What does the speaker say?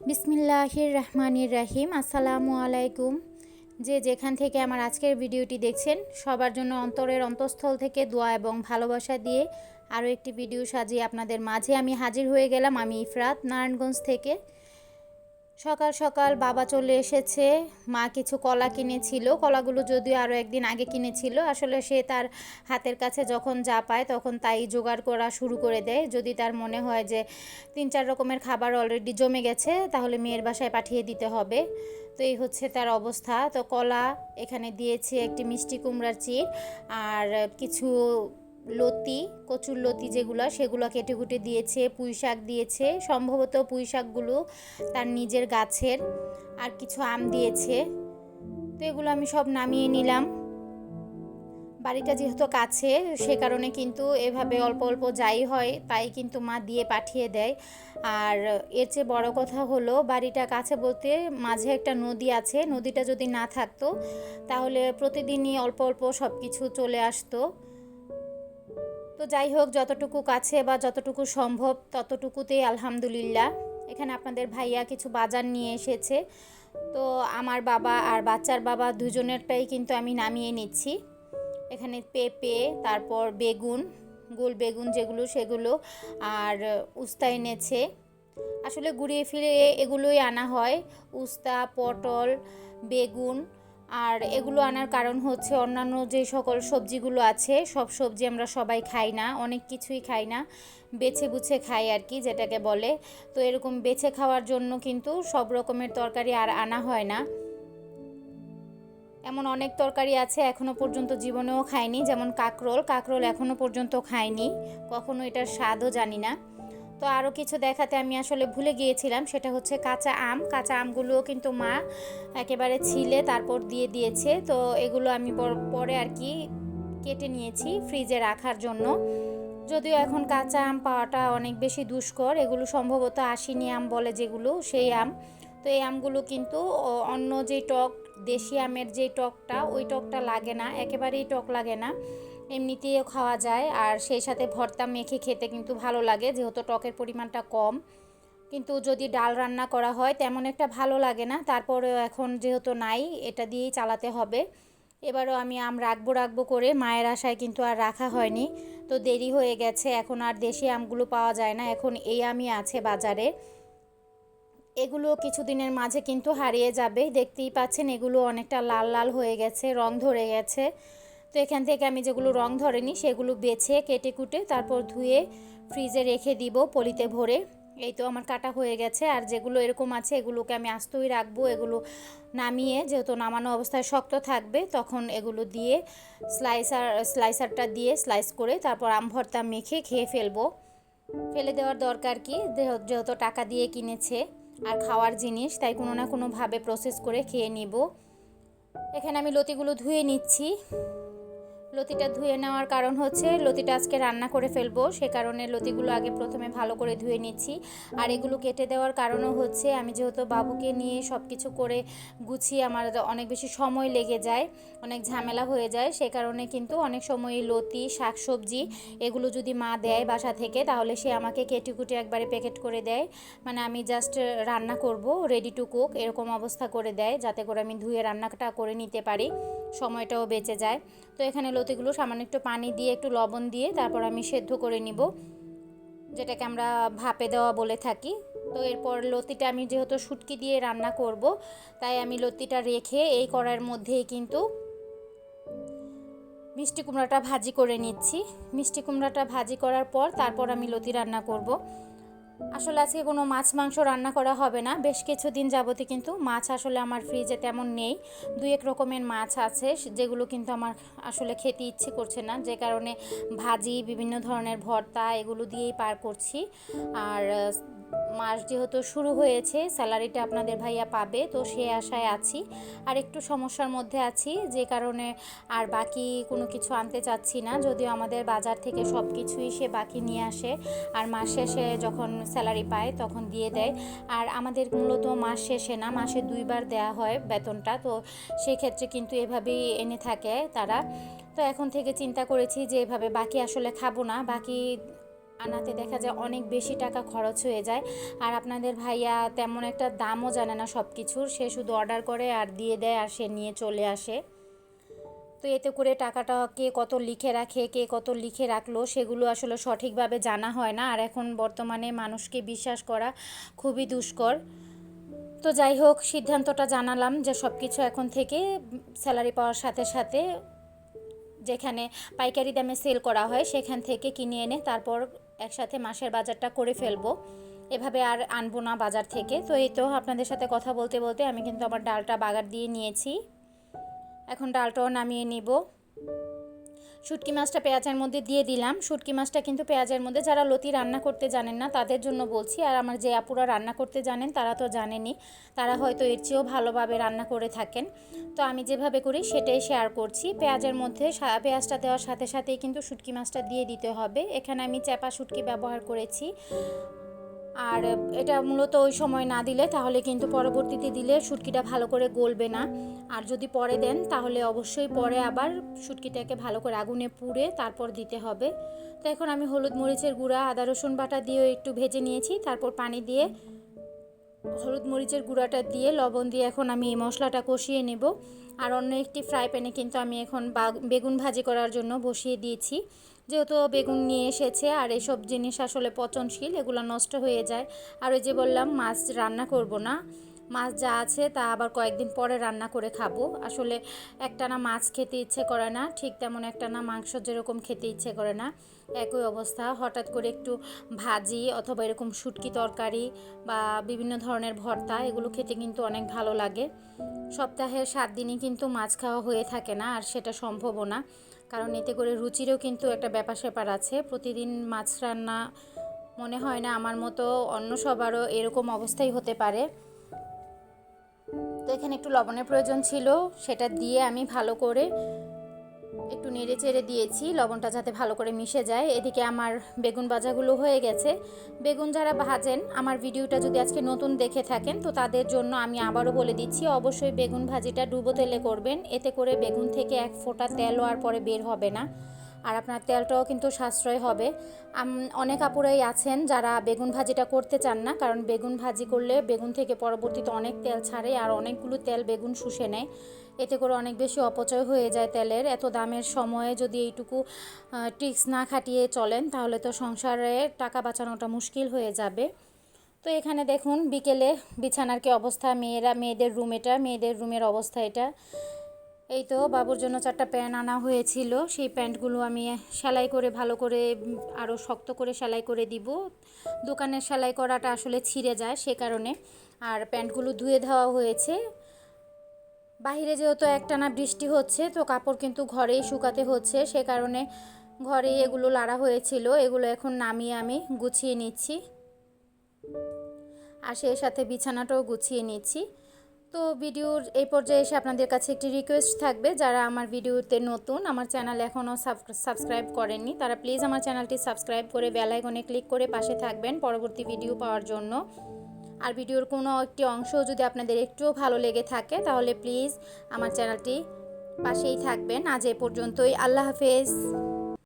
বিসমিল্লাহির রহমানির রাহিম আসসালামু আলাইকুম। যে যেখান থেকে আমার আজকের ভিডিওটি দেখছেন, সবার জন্য অন্তরের অন্তঃস্থল থেকে দোয়া এবং ভালোবাসা দিয়ে আরও একটি ভিডিও সাজিয়ে আপনাদের মাঝে আমি হাজির হয়ে গেলাম। আমি ইফরাত, নারায়ণগঞ্জ থেকে। সকাল সকাল বাবা চলে এসেছে। মা কিছু কলা কিনেছিল। কলাগুলো যদিও আরও একদিন আগে কিনেছিল। আসলে সে তার হাতের কাছে যখন যা পায় তখন তাই জোগাড় করা শুরু করে দেয়। যদি তার মনে হয় যে তিন চার রকমের খাবার অলরেডি জমে গেছে, তাহলে মেয়ের বাসায় পাঠিয়ে দিতে হবে। তো এই হচ্ছে তার অবস্থা। তো কলা এখানে দিয়েছে একটি মিষ্টি কুমড়ার চির আর কিছু লতি, কচুর লতি যেগুলো, সেগুলো কেটে কুটে দিয়েছে, পুঁই শাক দিয়েছে। সম্ভবত পুঁই শাকগুলো তার নিজের গাছের আর কিছু আম দিয়েছে। তো এগুলো আমি সব নামিয়ে নিলাম। বাড়িটা যেহেতু কাছে, সে কারণে কিন্তু এভাবে অল্প অল্প যাই হয়, তাই কিন্তু মা দিয়ে পাঠিয়ে দেয়। আর এর চেয়ে বড় কথা হলো, বাড়িটা কাছে বলতে মাঝে একটা নদী আছে, নদীটা যদি না থাকতো, তাহলে প্রতিদিনই অল্প অল্প সব কিছু চলে আসতো। তো যাই হোক, যতটুকু কাছে বা যতটুকু সম্ভব ততটুকুতেই আলহামদুলিল্লাহ। এখানে আপনাদের ভাইয়া কিছু বাজার নিয়ে এসেছে। তো আমার বাবা আর বাচ্চার বাবা দুজনেরটাই কিন্তু আমি নামিয়ে নিচ্ছি। এখানে পেঁপে, তারপর বেগুন, গোল বেগুন যেগুলো সেগুলো, আর উস্তা এনেছে। আসলে ঘুরিয়ে ফিরে এগুলোই আনা হয়। উস্তা, পটল, বেগুন আর এগুলো আনার কারণ হচ্ছে অন্যান্য যে সকল সবজিগুলো আছে, সব সবজি আমরা সবাই খাই না, অনেক কিছুই খাই না, বেছে বুছে খাই আর কি যেটাকে বলে। তো এরকম বেছে খাওয়ার জন্য কিন্তু সব রকমের তরকারি আর আনা হয় না। এমন অনেক তরকারি আছে এখনও পর্যন্ত জীবনেও খাইনি, যেমন কাকরোল। কাকরোল এখনও পর্যন্ত খাইনি, কখনো এটার স্বাদও জানি না। তো আরও কিছু দেখাতে আমি আসলে ভুলে গিয়েছিলাম, সেটা হচ্ছে কাঁচা আম। কাঁচা আমগুলোও কিন্তু মা একেবারে ছিলে, তারপর দিয়ে দিয়েছে। তো এগুলো আমি পরে আর কি কেটে নিয়েছি ফ্রিজে রাখার জন্য। যদিও এখন কাঁচা আম পাওয়াটা অনেক বেশি দুষ্কর, এগুলো সম্ভবত আশিনি আম বলে যেগুলো, সেই আম। তো এই আমগুলো কিন্তু অন্য যে টক, দেশি আমের যে টকটা, ওই টকটা লাগে না, একেবারেই টক লাগে না। এমনিতেও খাওয়া যায় আর সেই সাথে ভর্তা মেখে খেতে কিন্তু ভালো লাগে, যেহেতু টকের পরিমাণটা কম। কিন্তু যদি ডাল রান্না করা হয় তেমন একটা ভালো লাগে না, তারপরেও এখন যেহেতু নাই, এটা দিয়েই চালাতে হবে। এবারও আমি আম রাখব রাখব করে মায়ের আশায় কিন্তু আর রাখা হয়নি। তো দেরি হয়ে গেছে, এখন আর দেশি আমগুলো পাওয়া যায় না, এখন এই আমই আছে বাজারে। এগুলো কিছুদিনের মাঝে কিন্তু হারিয়ে যাবে, দেখতেই পাচ্ছেন এগুলো অনেকটা লাল লাল হয়ে গেছে, রং ধরে গেছে। তো এখান থেকে আমি যেগুলো রং ধরেনি, সেগুলো বেছে, কেটে কুটে তারপর ধুয়ে ফ্রিজে রেখে দিব পলিতে ভরে। এই তো আমার কাটা হয়ে গেছে। আর যেগুলো এরকম আছে, এগুলোকে আমি আস্তই রাখব, এগুলো নামিয়ে যেহেতু নামানো অবস্থায় শক্ত থাকবে, তখন এগুলো দিয়ে স্লাইসার স্লাইসারটা দিয়ে স্লাইস করে তারপর আম ভর্তা মেখে খেয়ে ফেলব। ফেলে দেওয়ার দরকার কি? যেহেতু টাকা দিয়ে কিনেছে আর খাওয়ার জিনিস, তাই কোনো না কোনোভাবে প্রসেস করে খেয়ে নিব। এখানে আমি লতিগুলো ধুয়ে নিচ্ছি। লতিটা ধুয়ে নেওয়ার কারণ হচ্ছে, লতিটা আজকে রান্না করে ফেলব। সে কারণে লতিগুলো আগে প্রথমে ভালো করে ধুয়ে নিচ্ছি। আর এগুলো কেটে দেওয়ার কারণও হচ্ছে, আমি যেহেতু বাবুকে নিয়ে সব কিছু করে গুছিয়ে আমার অনেক বেশি সময় লেগে যায়, অনেক ঝামেলা হয়ে যায়, সে কারণে কিন্তু অনেক সময় লতি, শাকসবজি এগুলো যদি মা দেয় বাসা থেকে, তাহলে সে আমাকে কেটে কুটে একবারে প্যাকেট করে দেয়। মানে আমি জাস্ট রান্না করব রেডি টু কুক এরকম অবস্থা করে দেয়, যাতে করে আমি ধুয়ে রান্নাটা করে নিতে পারি। সময়টাও বেঁচে যায়। তো এখানে লতিগুলো সামান্য একটু পানি দিয়ে, একটু লবণ দিয়ে তারপর আমি সেদ্ধ করে নিব। যেটাকে আমরা ভাপে দেওয়া বলে থাকি। তো এরপর লতিটা আমি যেহেতু শুটকি দিয়ে রান্না করব, তাই আমি লতিটা রেখে এই কড়াইয়ের মধ্যেই কিন্তু মিষ্টি কুমড়াটা ভাজি করে নিচ্ছি। মিষ্টি কুমড়াটা ভাজি করার পর তারপর আমি লতি রান্না করব। আসলে আজকে কোনো মাছ, মাংস রান্না করা হবে না। বেশ কিছুদিন যাবতে কিন্তু মাছ আসলে আমার ফ্রিজে তেমন নেই। দুই এক রকমের মাছ আছে যেগুলো কিন্তু আমার আসলে খেতে ইচ্ছে করছে না। যে কারণে ভাজি, বিভিন্ন ধরনের ভর্তা এগুলো দিয়েই পার করছি। আর মাস যেহেতু শুরু হয়েছে, স্যালারিটা আপনাদের ভাইয়া পাবে, তো সে আশায় আছি। আর একটু সমস্যার মধ্যে আছি, যে কারণে আর বাকি কোনো কিছু আনতে চাচ্ছি না, যদিও আমাদের বাজার থেকে সব কিছুই সে বাকি নিয়ে আসে, আর মাস শেষে যখন স্যালারি পায় তখন দিয়ে দেয়। আর আমাদের মূলত মাস শেষে না, মাসে দুইবার দেয়া হয় বেতনটা, তো সেক্ষেত্রে কিন্তু এভাবেই এনে থাকে তারা। তো এখন থেকে চিন্তা করেছি যে এভাবে বাকি আসলে খাব না, বাকি আনাতে দেখা যায় অনেক বেশি টাকা খরচ হয়ে যায়। আর আপনাদের ভাইয়া তেমন একটা দামও জানে না সব কিছুর সে শুধু অর্ডার করে আর দিয়ে দেয় আর সে নিয়ে চলে আসে। তো এতে করে টাকাটা কে কত লিখে রাখে, কে কত লিখে রাখল, সেগুলো আসলে সঠিকভাবে জানা হয় না। আর এখন বর্তমানে মানুষকে বিশ্বাস করা খুবই দুষ্কর। তো যাই হোক, সিদ্ধান্তটা জানালাম যে সব কিছু এখন থেকে স্যালারি পাওয়ার সাথে সাথে যেখানে পাইকারি দামে সেল করা হয়, সেখান থেকে কিনে এনে তারপর একসাথে মাসের বাজারটা করে ফেলব। এভাবে আর আনব না বাজার থেকে। তো এই তো আপনাদের সাথে কথা বলতে বলতে আমি কিন্তু আমার ডালটা বাগার দিয়ে নিয়েছি। এখন ডালটাও নামিয়ে নিব। শুটকি মাছটা পেঁয়াজের মধ্যে দিয়ে দিলাম। শুটকি মাছটা কিন্তু পেঁয়াজের মধ্যে যারা লতি রান্না করতে জানেন না, তাদের জন্য বলছি। আর আমার যে আপুরা রান্না করতে জানেন, তারা তো জানেনই। তারা হয়তো এর চেয়েও ভালোভাবে রান্না করে থাকেন। তো আমি যেভাবে করি, সেটাই শেয়ার করছি। পেঁয়াজের মধ্যে পেঁয়াজটা দেওয়ার সাথে সাথেই কিন্তু শুটকি মাছটা দিয়ে দিতে হবে। এখানে আমি চ্যাপা শুটকি ব্যবহার করেছি। আর এটা মূলত ওই সময় না দিলে তাহলে কিন্তু পরবর্তীতে দিলে শুটকিটা ভালো করে গলবে না। আর যদি পরে দেন তাহলে অবশ্যই পরে আবার শুটকিটাকে ভালো করে আগুনে পুড়ে তারপর দিতে হবে। তো এখন আমি হলুদ মরিচের গুঁড়া, আদা রসুন বাটা দিয়েও একটু ভেজে নিয়েছি, তারপর পানি দিয়ে হলুদ মরিচের গুঁড়াটা দিয়ে লবণ দিয়ে এখন আমি এই মশলাটা কষিয়ে নেব। আর অন্য একটি ফ্রাই প্যানে কিন্তু আমি এখন বেগুন ভাজি করার জন্য বসিয়ে দিয়েছি। যেহেতু বেগুন নিয়ে এসেছে আর এসব জিনিস আসলে পচনশীল, এগুলো নষ্ট হয়ে যায়। আর ওই যে বললাম, মাছ রান্না করব না। মাছ যা আছে তা আবার কয়েকদিন পরে রান্না করে খাব। আসলে একটানা মাছ খেতে ইচ্ছে করে না, ঠিক তেমন একটানা মাংস যেরকম খেতে ইচ্ছে করে না। একই অবস্থা, হঠাৎ করে একটু ভাজি অথবা এরকম শুটকি তরকারি বা বিভিন্ন ধরনের ভর্তা, এগুলো খেতে কিন্তু অনেক ভালো লাগে। সপ্তাহের সাত দিনই কিন্তু মাছ খাওয়া হয়ে থাকে না, আর সেটা সম্ভবও না। কারণ এতে করে রুচিরও কিন্তু একটা ব্যাপার স্যাপার আছে। প্রতিদিন মাছ রান্না মনে হয় না আমার মতো অন্য সবারও এরকম অবস্থাই হতে পারে। তো এখানে একটু লবণের প্রয়োজন ছিল, সেটা দিয়ে আমি ভালো করে একটু নেড়ে চেড়ে দিয়েছি, লবণটা যাতে ভালো করে মিশে যায়। এদিকে আমার বেগুন ভাজাগুলো হয়ে গেছে। বেগুন যারা ভাজেন, আমার ভিডিওটা যদি আজকে নতুন দেখে থাকেন, তো তাদের জন্য আমি আবারও বলে দিচ্ছি, অবশ্যই বেগুন ভাজিটা ডুবো তেলে করবেন। এতে করে বেগুন থেকে এক ফোঁটা তেল হওয়ার পরে বের হবে না। আর আপনার তেলটাও কিন্তু সাশ্রয় হবে। অনেক আপুরাই আছেন যারা বেগুন ভাজিটা করতে চান না, কারণ বেগুন ভাজি করলে বেগুন থেকে পরবর্তীতে অনেক তেল ছাড়ে আর অনেকগুলো তেল বেগুন শুষে নেয়। এতে করে অনেক বেশি অপচয় হয়ে যায় তেলের। এত দামের সময়ে যদি এইটুকু টিক্স না খাটিয়ে চলেন, তাহলে তো সংসারে টাকা বাঁচানোটা মুশকিল হয়ে যাবে। তো এখানে দেখুন, বিকেলে বিছানার কি অবস্থা? মেয়েরা, মেয়েদের রুম এটা, মেয়েদের রুমের অবস্থা এটা। এই তো বাবুর জন্য চারটা প্যান্ট আনা হয়েছিল। সেই প্যান্টগুলো আমি সেলাই করে ভালো করে আরও শক্ত করে সেলাই করে দিব। দোকানের সেলাই করাটা আসলে ছিঁড়ে যায় সে কারণে। আর প্যান্টগুলো ধুয়ে দেওয়া হয়েছে। বাহিরে যেহেতু একটানা বৃষ্টি হচ্ছে, তো কাপড় কিন্তু ঘরেই শুকাতে হচ্ছে। সে কারণে ঘরে এগুলো লাড়া হয়েছিল। এগুলো এখন নামিয়ে আমি গুছিয়ে নিচ্ছি। আর সেই সাথে বিছানাটাও গুছিয়ে নিচ্ছি। তো ভিডিওর এই পর্যায়ে এসে আপনাদের কাছে একটি রিকোয়েস্ট থাকবে, যারা আমার ভিডিওতে নতুন, আমার চ্যানেল এখনও সাবস্ক্রাইব করেননি, তারা প্লিজ আমার চ্যানেলটি সাবস্ক্রাইব করে বেল আইকনে ক্লিক করে পাশে থাকবেন পরবর্তী ভিডিও পাওয়ার জন্য। আর ভিডিওর কোনো একটি অংশ যদি আপনাদের একটুও ভালো লেগে থাকে, তাহলে প্লিজ আমার চ্যানেলটি পাশেই থাকবেন। আজ এ পর্যন্তই, আল্লাহ হাফেজ।